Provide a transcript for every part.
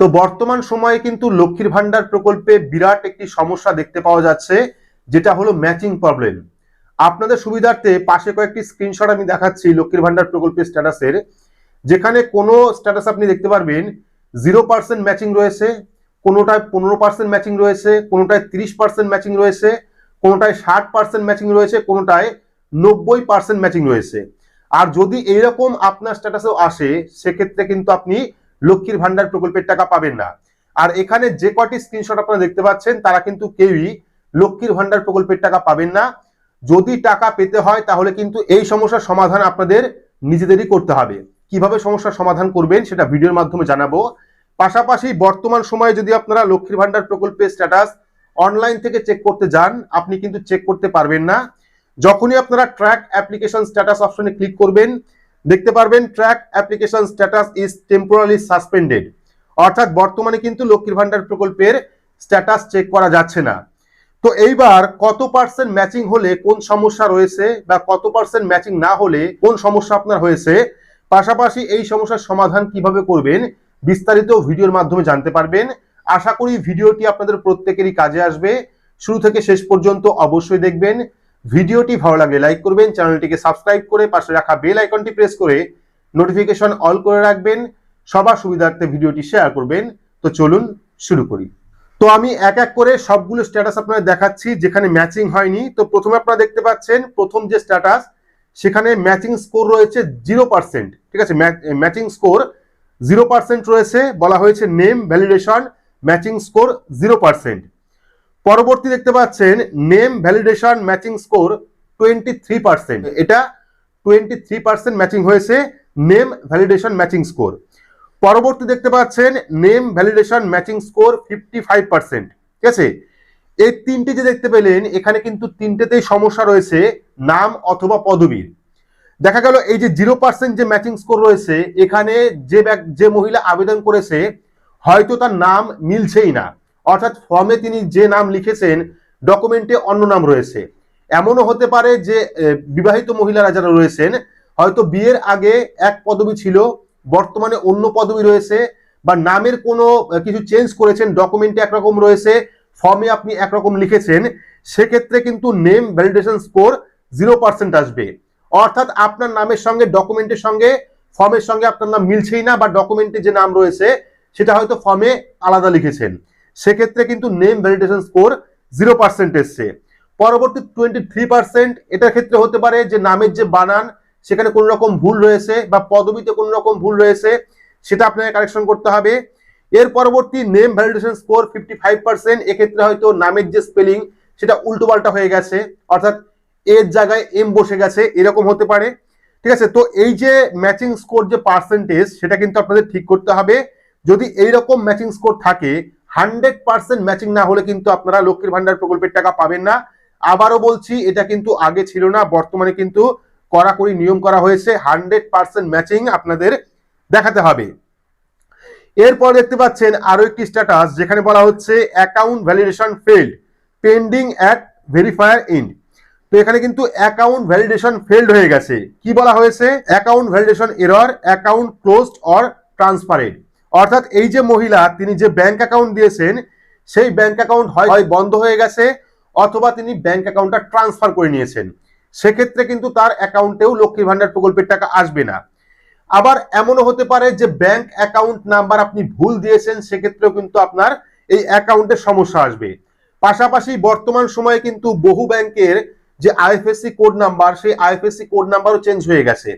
তো বর্তমান সময়ে কিন্তু লক্ষ্মীর ভান্ডার প্রকল্পে বিরাট একটি সমস্যা দেখতে পাওয়া যাচ্ছে, যেটা হলো ম্যাচিং প্রবলেম আপনাদের সুবিধার্থে পাশে কয়েকটি স্ক্রিনশট আমি দেখাচ্ছি লক্ষ্মীর ভান্ডার প্রকল্পের স্ট্যাটাসের, যেখানে কোনো স্ট্যাটাস আপনি দেখতে পারবেন জিরো পার্সেন্ট ম্যাচিং রয়েছে, কোনোটায় পনেরো পার্সেন্ট ম্যাচিং রয়েছে, কোনোটায় তিরিশ পার্সেন্ট ম্যাচিং রয়েছে, কোনোটায় ষাট পার্সেন্ট ম্যাচিং রয়েছে, কোনোটায় নব্বই পার্সেন্ট ম্যাচিং রয়েছে। আর যদি এইরকম আপনার স্ট্যাটাসেও আসে, সেক্ষেত্রে কিন্তু আপনি লক্ষ্মীর ভান্ডার প্রকল্পের টাকা পাবেন না। আর এখানে যে কটি স্ক্রিনশট আপনারা দেখতে পাচ্ছেন, তারা কিন্তু কেউই লক্ষ্মীর ভান্ডার প্রকল্পের টাকা পাবেন না। যদি টাকা পেতে হয়, তাহলে কিন্তু এই সমস্যার সমাধান আপনাদের নিজেদেরই করতে হবে। কীভাবে সমস্যার সমাধান করবেন, সেটা ভিডিওর মাধ্যমে জানাব। পাশাপাশি বর্তমান সময়ে যদি আপনারা লক্ষ্মীর ভান্ডার প্রকল্পের স্ট্যাটাস অনলাইন থেকে চেক করতে যান, আপনি কিন্তু চেক করতে পারবেন না। যখনই আপনারা ট্র্যাক অ্যাপ্লিকেশন স্ট্যাটাস অপশনে ক্লিক করবেন দেখতে পারবেন track application status is temporarily suspended অর্থাৎ বর্তমানে কিন্তু লক্ষ্মীর ভান্ডার প্রকল্পের স্ট্যাটাস চেক করা যাচ্ছে না। তো এইবার কত পার্সেন্ট ম্যাচিং হলে কোন সমস্যা রয়েছে বা কত পার্সেন্ট ম্যাচিং না হলে কোন সমস্যা আপনার হয়েছে? পাশাপাশি এই সমস্যার সমাধান কীভাবে করবেন বিস্তারিত ভিডিওর মাধ্যমে জানতে পারবেন। আশা করি ভিডিওটি আপনাদের প্রত্যেকেরই কাজে আসবে। শুরু থেকে শেষ পর্যন্ত অবশ্যই দেখবেন। ভিডিওটি ভালো লাগলে লাইক করবেন, চ্যানেলটিকে সাবস্ক্রাইব করে পাশে রাখা বেল আইকনটি প্রেস করে নোটিফিকেশন অল করে রাখবেন, সবার সুবিধার্থে ভিডিওটি শেয়ার করবেন। তো চলুন শুরু করি। তো আমি এক এক করে সবগুলো স্ট্যাটাস আপনাদের দেখাচ্ছি, যেখানে ম্যাচিং হয়নি। তো প্রথমে আপনারা দেখতে পাচ্ছেন, প্রথম যে স্ট্যাটাস সেখানে ম্যাচিং স্কোর রয়েছে জিরো পার্সেন্ট ঠিক আছে ম্যাচিং স্কোর জিরো পার্সেন্ট রয়েছে, বলা হয়েছে name validation matching score zero percent পরবর্তী দেখতে পাচ্ছেন name validation matching score twenty three percent এটা টোয়েন্টি থ্রি পার্সেন্ট ম্যাচিং হয়েছে নেম ভ্যালিডেশন ম্যাচিং স্কোর পরবর্তী দেখতে পাচ্ছেন name validation matching score fifty five percent ঠিক আছে? এই তিনটে যে দেখতে পেলেন, এখানে কিন্তু তিনটেতেই সমস্যা রয়েছে, নাম অথবা পদবীর। দেখা গেল, এই যে জিরো পার্সেন্ট যে ম্যাচিং স্কোর রয়েছে, এখানে যে যে মহিলা আবেদন করেছে, হয়তো তার নাম মিলছেই না। অর্থাৎ ফর্মে তিনি যে নাম লিখেছেন ডকুমেন্টে অন্য নাম রয়েছে। এমনও হতে পারে যে বিবাহিত মহিলারা যারা রয়েছেন, হয়তো বিয়ের আগে এক পদবি ছিল, বর্তমানে অন্য পদবি রয়েছে, বা নামের কোনো কিছু চেঞ্জ করেছেন ডকুমেন্টে একরকম রয়েছে, ফর্মে আপনি একরকম লিখেছেন, সেক্ষেত্রে কিন্তু name validation score zero percent আসবে। অর্থাৎ আপনার নামের সঙ্গে ডকুমেন্টের সঙ্গে, ফর্মের সঙ্গে আপনার নাম মিলছেই না, বা ডকুমেন্টে যে নাম রয়েছে, সেটা হয়তো ফর্মে আলাদা লিখেছেন। সেক্ষেত্রে কিন্তু name validation score zero percent এসছে। পরবর্তী টোয়েন্টি থ্রি পার্সেন্ট এটার ক্ষেত্রে হতে পারে যে নামের যে বানান, সেখানে কোনো রকম ভুল রয়েছে বা পদবিতে কোনো রকম ভুল রয়েছে, সেটা আপনাকে কারেকশন করতে হবে। এর পরবর্তী name validation score fifty five percent এক্ষেত্রে হয়তো নামের যে স্পেলিং সেটা উল্টোপাল্টা হয়ে গেছে, অর্থাৎ এর জায়গায় এম বসে গেছে, এরকম হতে পারে। ঠিক আছে, তো এই যে ম্যাচিং স্কোর যে পার্সেন্টেজ সেটা কিন্তু আপনাদের ঠিক করতে হবে। যদি এইরকম ম্যাচিং স্কোর থাকে হান্ড্রেড পার্সেন্ট ম্যাচিং না হলে কিন্তু আপনারা লক্ষ্মীর ভান্ডার প্রকল্পের টাকা পাবেন না। আবারও বলছি, এটা কিন্তু আগে ছিল না, বর্তমানে কিন্তু কড়াকড়ি নিয়ম করা হয়েছে, হান্ড্রেড পার্সেন্ট ম্যাচিং আপনাদের দেখাতে হবে। এরপর দেখতে পাচ্ছেন আরও একটি স্ট্যাটাস যেখানে বলা হচ্ছে account validation failed pending at verifier end তো এখানে কিন্তু অ্যাকাউন্ট ভ্যালিডেশন ফেল্ড হয়ে গেছে। কি বলা হয়েছে? Account validation error account closed or transferred অর্থাৎ এই যে মহিলা, তিনি যে ব্যাংক অ্যাকাউন্ট দিয়েছেন, সেই ব্যাংক অ্যাকাউন্ট হয় বন্ধ হয়ে গেছে অথবা তিনি ব্যাংক অ্যাকাউন্টটা ট্রান্সফার করে নিয়েছেন। সেক্ষেত্রে কিন্তু তার অ্যাকাউন্টেও লক্ষ্মীর ভান্ডার প্রকল্পের টাকা আসবে না। আবার এমনও হতে পারে যে ব্যাংক অ্যাকাউন্ট নাম্বার আপনি ভুল দিয়েছেন, সেক্ষেত্রেও কিন্তু আপনার এই অ্যাকাউন্টের সমস্যা আসবে। পাশাপাশি বর্তমান সময়ে কিন্তু বহু ব্যাংকের যে আইএফএসসি কোড নাম্বার, সেই আইএফএসসি কোড নাম্বারও চেঞ্জ হয়ে গেছে।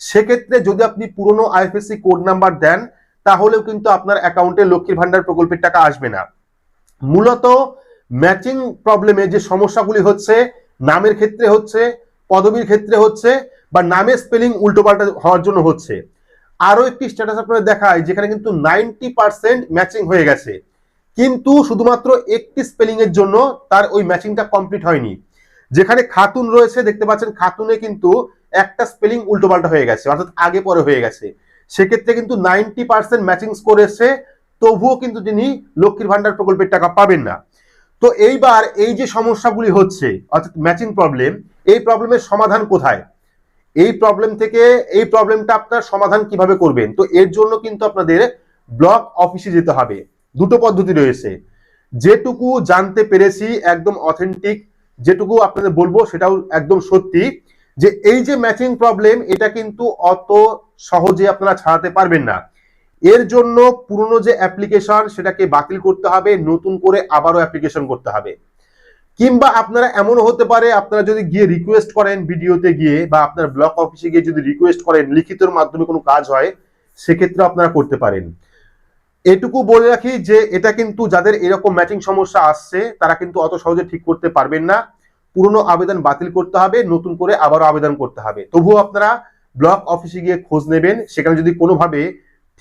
সেক্ষেত্রে যদি আপনি পুরনো আইএফএসসি কোড নাম্বার দেন তাহলেও কিন্তু আপনার অ্যাকাউন্টে লক্ষ্মীর ভান্ডার প্রকল্পের টাকা আসবে না। মূলত ম্যাচিং প্রবলেমে যে সমস্যাগুলি হচ্ছে, নামের ক্ষেত্রে হচ্ছে, পদবীর ক্ষেত্রে হচ্ছে, বা নামের স্পেলিং উল্টোপাল্টা হওয়ার জন্য হচ্ছে। আরও একটি স্ট্যাটাস আপনাদের দেখায়, যেখানে কিন্তু নাইনটি পার্সেন্ট ম্যাচিং হয়ে গেছে। কিন্তু শুধুমাত্র একটি স্পেলিং এর জন্য তার ওই ম্যাচিংটা কমপ্লিট হয়নি। যেখানে খাতুন রয়েছে, দেখতে পাচ্ছেন খাতুনে কিন্তু একটা স্পেলিং উল্টোপাল্টা হয়ে গেছে, অর্থাৎ আগে পরে হয়ে গেছে। সেক্ষেত্রে কিন্তু নাইনটি পার্সেন্ট ম্যাচিং স্কোর এসছে। তবুও কিন্তু তিনি লক্ষ্মীর ভান্ডার প্রকল্পের টাকা পাবেন না। তো এইবার এই যে সমস্যাগুলি হচ্ছে, অর্থাৎ ম্যাচিং প্রবলেম এই প্রবলেমের সমাধান কোথায়? এই প্রবলেম থেকে এই প্রবলেমটা আপনার সমাধান কীভাবে করবেন? তো এর জন্য কিন্তু আপনাদের ব্লক অফিসে যেতে হবে। দুটো পদ্ধতি রয়েছে। যেটুকু জানতে পেরেছি, একদম অথেন্টিক যেটুকু আপনাদের বলব সেটাও একদম সত্যি, যে এই যে ম্যাচিং প্রবলেম এটা কিন্তু অত সহজে আপনারা ছাড়াতে পারবেন না। এর জন্য পুরনো যে অ্যাপ্লিকেশন সেটাকে বাতিল করতে হবে, নতুন করে আবারও অ্যাপ্লিকেশন করতে হবে। কিংবা আপনারা এমনও হতে পারে, আপনারা যদি গিয়ে রিকোয়েস্ট করেন ভিডিওতে গিয়ে, বা আপনার ব্লক অফিসে গিয়ে যদি রিকোয়েস্ট করেন, লিখিতর মাধ্যমে কোনো কাজ হয়, সেক্ষেত্রে আপনারা করতে পারেন। এটুকু বলে রাখি যে, এটা কিন্তু যাদের এরকম ম্যাচিং সমস্যা আসছে, তারা কিন্তু অত সহজে ঠিক করতে পারবেন না। পুরনো আবেদন বাতিল করতে হবে, নতুন করে আবারও আবেদন করতে হবে। তবুও আপনারা ব্লক অফিসে গিয়ে খোঁজ নেবেন। সেখানে যদি কোনোভাবে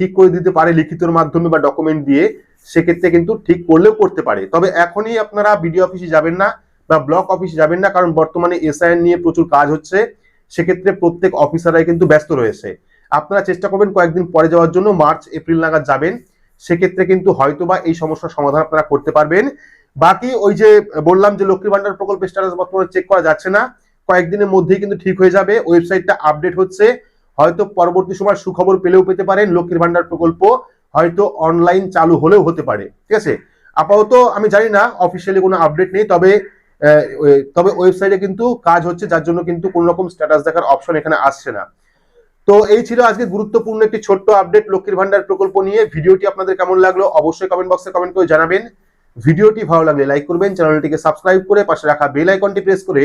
ঠিক করে দিতে পারে লিখিতর মাধ্যমে বা ডকুমেন্ট দিয়ে, সেক্ষেত্রে কিন্তু ঠিক করলেও করতে পারে। তবে এখনই আপনারা বিডিও অফিসে যাবেন না বা ব্লক অফিসে যাবেন না, কারণ বর্তমানে এসআইএন নিয়ে প্রচুর কাজ হচ্ছে। সেক্ষেত্রে প্রত্যেক অফিসাররাই কিন্তু ব্যস্ত রয়েছে। আপনারা চেষ্টা করবেন কয়েকদিন পরে যাওয়ার জন্য, মার্চ, এপ্রিল নাগাদ যাবেন। সেক্ষেত্রে কিন্তু হয়তোবা এই সমস্যার সমাধান আপনারা করতে পারবেন। বাকি ওই যে বললাম যে লক্ষ্মী ভান্ডার প্রকল্পের স্ট্যাটাস বর্তমানে চেক করা যাচ্ছে না। কয়েকদিনের মধ্যেই কিন্তু ঠিক হয়ে যাবে। ওয়েবসাইটটা আপডেট হচ্ছে। হয়তো পরবর্তী সময় সুখবর পেলেও পেতে পারেন লক্ষ্মীর ভান্ডার প্রকল্প। হয়তো অনলাইন চালু হলেও হতে পারে। ঠিক আছে? আপাতত আমি জানি না অফিসিয়ালি কোনো আপডেট নেই, তবে তবে ওয়েবসাইটে কিন্তু কাজ হচ্ছে, যার জন্য কিন্তু কোনো রকম স্ট্যাটাস দেখার অপশন এখানে আসছে না। তো এই ছিল আজকে গুরুত্বপূর্ণ একটি ছোট্ট আপডেট লক্ষ্মীর ভান্ডার প্রকল্প নিয়ে। ভিডিওটি আপনাদের কেমন লাগল অবশ্যই কমেন্ট বক্সে কমেন্ট করে জানাবেন। ভিডিওটি ভালো লাগলে লাইক করবেন চ্যানেলটিকে সাবস্ক্রাইব করে পাশে রাখা বেল আইকনটি প্রেস করে